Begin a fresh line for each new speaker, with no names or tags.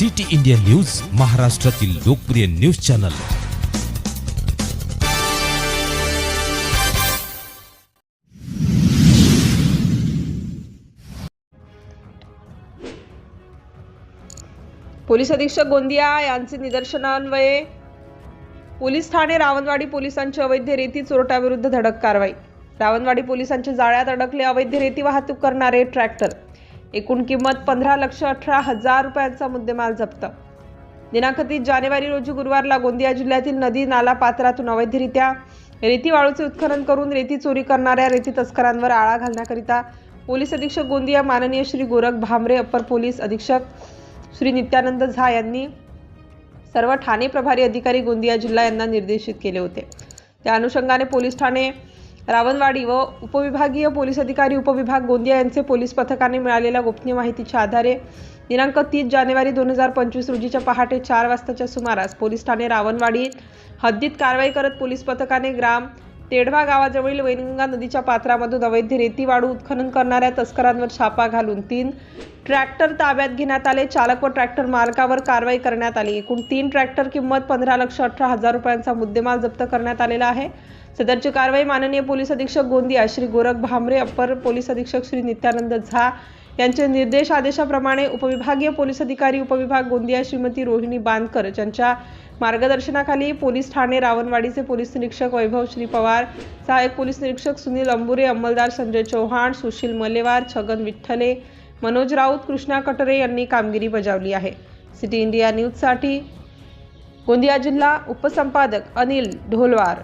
City India news महाराष्ट्रातील लोकप्रिय news channel.
Police अधीक्षक गोंदिया यांचे निदर्शनान्वये. पोलीस ठाणे रावणवाडी पोलिसांची अवैध रेती चोरट्याविरुद्ध धडक कारवाई. रावणवाडी पोलिसांच्या जाळ्यात अडकले अवैध रेती वाहतूक करणारे ट्रॅक्टर. एकूण किंमत पंधरा लक्ष अठरा हजार रुपयांचा मुद्देमाल जप्त. दिनांक तीस जानेवारी रोजी गुरुवारला गोंदिया जिल्ह्यातील नदी नाला पात्रातून अवैधरित्या रेती वाळूचे उत्खनन करून रेती चोरी करणाऱ्या रेती तस्करांवर आळा घालण्याकरिता पोलीस अधीक्षक गोंदिया माननीय श्री गोरख भामरे अप्पर पोलीस अधीक्षक श्री नित्यानंद झा यांनी सर्व ठाणे प्रभारी अधिकारी गोंदिया जिल्हा यांना निर्देशित केले होते. त्या अनुषंगाने पोलीस ठाणे रावणवाडी व उपविभागीय पोलीस अधिकारी उपविभाग गोंदिया यांचे पोलीस पथकाने मिळालेल्या गोपनीय माहितीच्या आधारे दिनांक तीस जानेवारी दोन हजार पंचवीस रोजीच्या पहाटे चार वाजताच्या सुमारास पोलीस ठाणे रावणवाडी हद्दीत कारवाई करत पोलीस पथकाने ग्राम तेढवा गावाजवळील वैनगंगा नदीच्या पात्रामधून अवैध रेती वाळू उत्खनन करणाऱ्या तस्करांवर छापा घालून तीन ट्रॅक्टर ताब्यात घेण्यात आले. चालक व ट्रॅक्टर मालकावर कारवाई करण्यात आली. एकूण तीन ट्रॅक्टर किंमत पंधरा लक्ष अठरा हजार रुपयांचा मुद्देमाल जप्त करण्यात आलेला आहे. सदरची कारवाई माननीय पोलीस अधीक्षक गोंदिया श्री गोरख भामरे अप्पर पोलीस अधीक्षक श्री नित्यानंद झा यांचे निर्देश आदेशाप्रमाणे उपविभागीय पोलीस अधिकारी उपविभाग गोंदिया श्रीमती रोहिणी बांदकर यांच्या मार्गदर्शनाखाली पोलीस ठाणे रावणवाडीचे पोलीस निरीक्षक वैभव श्री पवार सहाय्यक पोलीस निरीक्षक सुनील अंबुरे अंमलदार संजय चौहान सुशील मलेवार छगन विठ्ठले मनोज राऊत कृष्णा कटरे यांनी कामगिरी बजावली आहे. सिटी इंडिया न्यूजसाठी गोंदिया जिल्हा उपसंपादक अनिल ढोलवार.